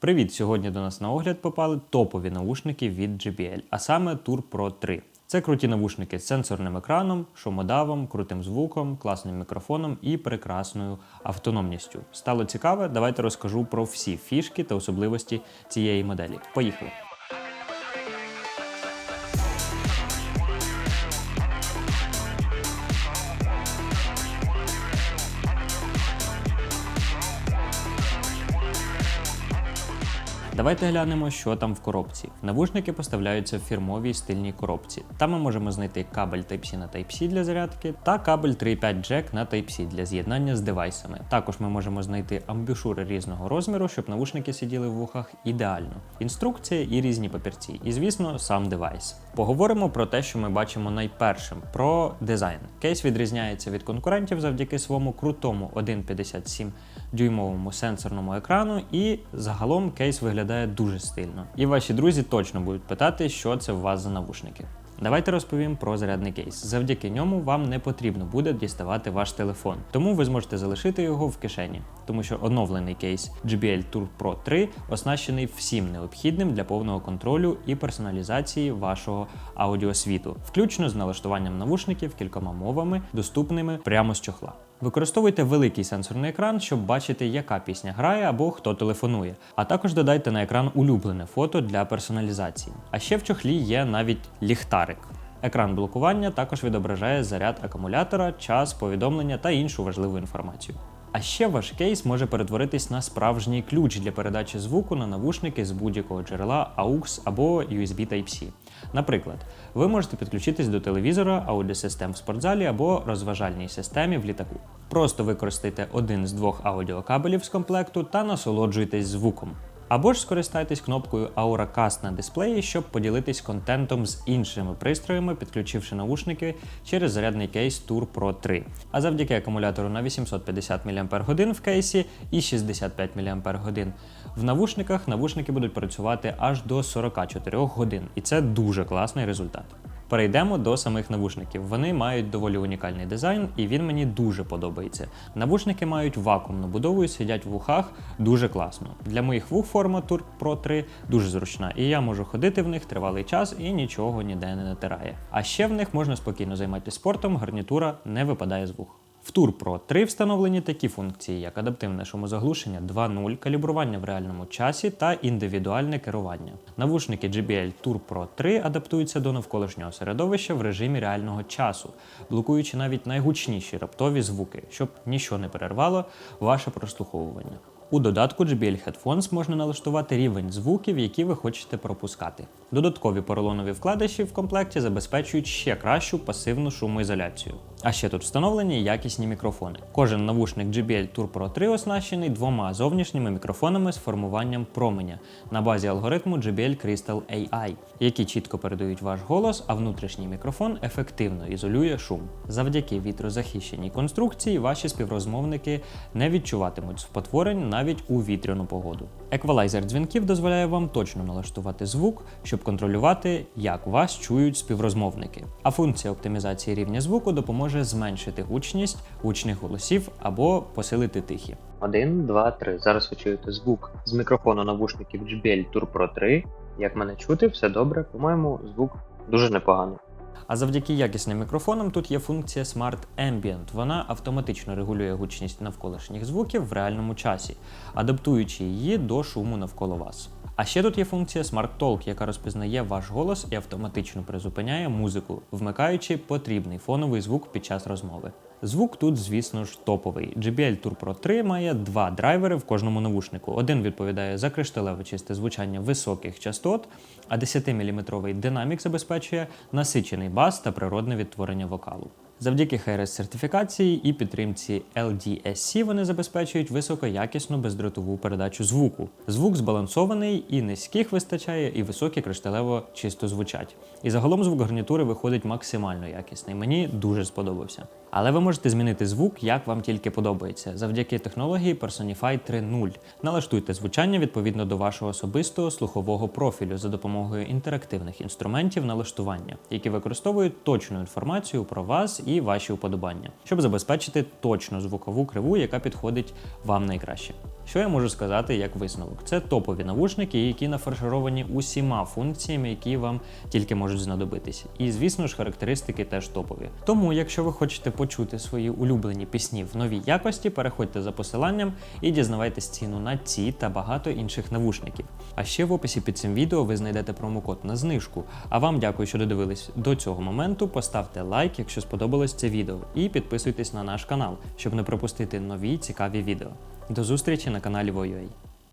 Привіт! Сьогодні до нас на огляд попали топові навушники від JBL, а саме Tour Pro 3. Це круті навушники з сенсорним екраном, шумодавом, крутим звуком, класним мікрофоном і прекрасною автономністю. Стало цікаве? Давайте розкажу про всі фішки та особливості цієї моделі. Поїхали! Давайте глянемо, що там в коробці. Навушники поставляються в фірмовій стильній коробці. Там ми можемо знайти кабель Type-C на Type-C для зарядки та кабель 3.5 Jack на Type-C для з'єднання з девайсами. Також ми можемо знайти амбушури різного розміру, щоб навушники сиділи в вухах ідеально. Інструкція і різні папірці. І звісно, сам девайс. Поговоримо про те, що ми бачимо найпершим про дизайн. Кейс відрізняється від конкурентів завдяки своєму крутому 1,57 дюймовому сенсорному екрану, і загалом кейс виглядає дуже стильно. І ваші друзі точно будуть питати, що це у вас за навушники. Давайте розповім про зарядний кейс. Завдяки ньому вам не потрібно буде діставати ваш телефон, тому ви зможете залишити його в кишені, тому що оновлений кейс JBL Tour Pro 3 оснащений всім необхідним для повного контролю і персоналізації вашого аудіосвіту, включно з налаштуванням навушників кількома мовами, доступними прямо з чохла. Використовуйте великий сенсорний екран, щоб бачити, яка пісня грає або хто телефонує. А також додайте на екран улюблене фото для персоналізації. А ще в чохлі є навіть ліхтарик. Екран блокування також відображає заряд акумулятора, час, повідомлення та іншу важливу інформацію. А ще ваш кейс може перетворитись на справжній ключ для передачі звуку на навушники з будь-якого джерела AUX або USB Type-C. Наприклад, ви можете підключитись до телевізора, аудіосистем в спортзалі або розважальній системі в літаку. Просто використайте один з двох аудіокабелів з комплекту та насолоджуйтесь звуком. Або ж скористайтесь кнопкою AuraCast на дисплеї, щоб поділитись контентом з іншими пристроями, підключивши наушники через зарядний кейс Tour Pro 3. А завдяки акумулятору на 850 мАч в кейсі і 65 мАч в навушниках навушники будуть працювати аж до 44 годин, і це дуже класний результат. Перейдемо до самих навушників. Вони мають доволі унікальний дизайн, і він мені дуже подобається. Навушники мають вакуумну будову і сидять в вухах дуже класно. Для моїх вух форма Tour Pro 3 дуже зручна, і я можу ходити в них тривалий час і нічого ніде не натирає. А ще в них можна спокійно займатися спортом, гарнітура не випадає з вух. В Tour Pro 3 встановлені такі функції, як адаптивне шумозаглушення 2.0, калібрування в реальному часі та індивідуальне керування. Навушники JBL Tour Pro 3 адаптуються до навколишнього середовища в режимі реального часу, блокуючи навіть найгучніші раптові звуки, щоб нічого не перервало ваше прослуховування. У додатку JBL Headphones можна налаштувати рівень звуків, які ви хочете пропускати. Додаткові поролонові вкладиші в комплекті забезпечують ще кращу пасивну шумоізоляцію. А ще тут встановлені якісні мікрофони. Кожен навушник JBL Tour Pro 3 оснащений двома зовнішніми мікрофонами з формуванням променя на базі алгоритму JBL Crystal AI, які чітко передають ваш голос, а внутрішній мікрофон ефективно ізолює шум. Завдяки вітрозахищеній конструкції ваші співрозмовники не відчуватимуть спотворень навіть у вітряну погоду. Еквалайзер дзвінків дозволяє вам точно налаштувати звук, щоб контролювати, як вас чують співрозмовники. А функція оптимізації рівня звуку допоможе зменшити гучність гучних голосів або посилити тихі. 1, 2, 3. Зараз ви чуєте звук з мікрофону навушників JBL Tour Pro 3. Як мене чути, все добре. По-моєму, звук дуже непоганий. А завдяки якісним мікрофонам тут є функція Smart Ambient. Вона автоматично регулює гучність навколишніх звуків в реальному часі, адаптуючи її до шуму навколо вас. А ще тут є функція Smart Talk, яка розпізнає ваш голос і автоматично призупиняє музику, вмикаючи потрібний фоновий звук під час розмови. Звук тут, звісно ж, топовий. JBL Tour Pro 3 має два драйвери в кожному навушнику. Один відповідає за кришталеве чисте звучання високих частот, а 10-мм динамік забезпечує насичений бас та природне відтворення вокалу. Завдяки HRS сертифікації і підтримці LDSC вони забезпечують високоякісну бездротову передачу звуку. Звук збалансований і низьких вистачає, і високі кришталево чисто звучать. І загалом звук гарнітури виходить максимально якісний. Мені дуже сподобався. Але ви можете змінити звук, як вам тільки подобається, завдяки технології Personify 3.0. Налаштуйте звучання відповідно до вашого особистого слухового профілю за допомогою інтерактивних інструментів налаштування, які використовують точну інформацію про вас і ваші уподобання, щоб забезпечити точну звукову криву, яка підходить вам найкраще. Що я можу сказати як висновок? Це топові навушники, які нафаршировані усіма функціями, які вам тільки можуть знадобитись. І звісно ж, характеристики теж топові. Тому, якщо ви хочете почути свої улюблені пісні в новій якості, переходьте за посиланням і дізнавайтесь ціну на ці та багато інших навушників. А ще в описі під цим відео ви знайдете промокод на знижку. А вам дякую, що додивились до цього моменту. Поставте лайк, якщо сподобалось це відео, і підписуйтесь на наш канал, щоб не пропустити нові цікаві відео. До зустрічі на каналі Voyoi.